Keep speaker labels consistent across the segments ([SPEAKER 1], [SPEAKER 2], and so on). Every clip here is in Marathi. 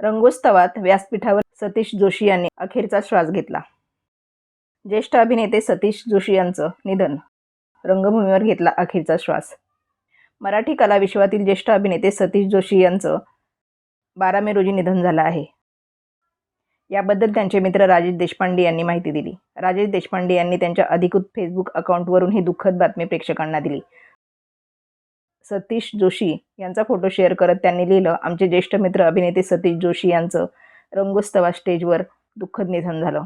[SPEAKER 1] रंगोत्सवात व्यासपीठावर सतीश जोशी यांनी अखेरचा श्वास घेतला. ज्येष्ठ अभिनेते सतीश जोशी यांचं निधन रंगभूमीवर घेतला अखेरचा श्वास. मराठी कला विश्वातील ज्येष्ठ अभिनेते सतीश जोशी यांचं बारा मे रोजी निधन झालं आहे. याबद्दल त्यांचे मित्र राजेश देशपांडे यांनी माहिती दिली. राजेश देशपांडे यांनी त्यांच्या अधिकृत फेसबुक अकाउंटवरून ही दुःखद बातमी प्रेक्षकांना दिली. सतीश जोशी यांचा फोटो शेअर करत त्यांनी लिहिलं आमचे ज्येष्ठ मित्र अभिनेते सतीश जोशी यांचं रंगोत्सवा स्टेजवर दुःखद निधन झालं.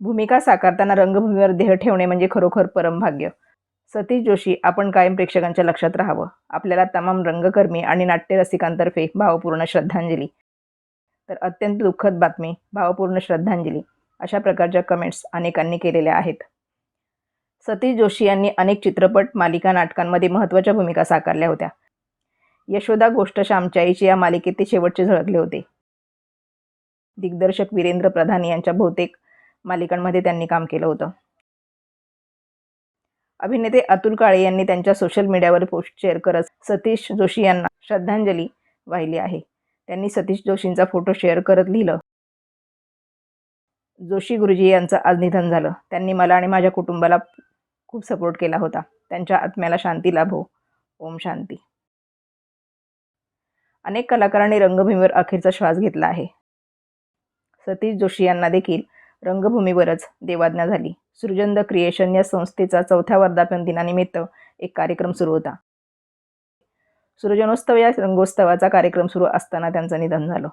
[SPEAKER 1] भूमिका साकारताना रंगभूमीवर देह ठेवणे म्हणजे खरोखर परमभाग्य सतीश जोशी आपण कायम प्रेक्षकांच्या लक्षात राहावं. आपल्याला तमाम रंगकर्मी आणि नाट्यरसिकांतर्फे भावपूर्ण श्रद्धांजली. तर अत्यंत दुःखद बातमी भावपूर्ण श्रद्धांजली. अशा प्रकारच्या कमेंट्स अनेकांनी केलेल्या आहेत. सतीश जोशी यांनी अनेक चित्रपट मालिका नाटकांमध्ये महत्त्वाच्या भूमिका साकारल्या होत्या. यशोदा गोष्ट श्यामच्याईची या मालिकेत ते शेवटचे झळकले होते. दिग्दर्शक वीरेंद्र प्रधान यांच्या बहुतेक मालिकांमध्ये त्यांनी काम केलं होतं. अभिनेते अतुल काळे यांनी त्यांच्या सोशल मीडियावर पोस्ट शेअर करत सतीश जोशी यांना श्रद्धांजली वाहिली आहे. त्यांनी सतीश जोशींचा फोटो शेअर करत लिहिलं. जोशी गुरुजी यांचं आज निधन झालं. त्यांनी मला आणि माझ्या कुटुंबाला खूप सपोर्ट केला होता. त्यांच्या आत्म्याला शांती लाभो. ओम शांती. अनेक कलाकारांनी रंगभूमीवर अखेरचा श्वास घेतला आहे. सतीश जोशी यांना देखील रंगभूमीवरच देवाज्ञा झाली. सृजंद क्रिएशन या संस्थेचा चौथ्या वर्धापन दिनानिमित्त एक कार्यक्रम सुरू होता. सृजनोत्सव या रंगोत्सवाचा कार्यक्रम सुरू असताना त्यांचं निधन झालं.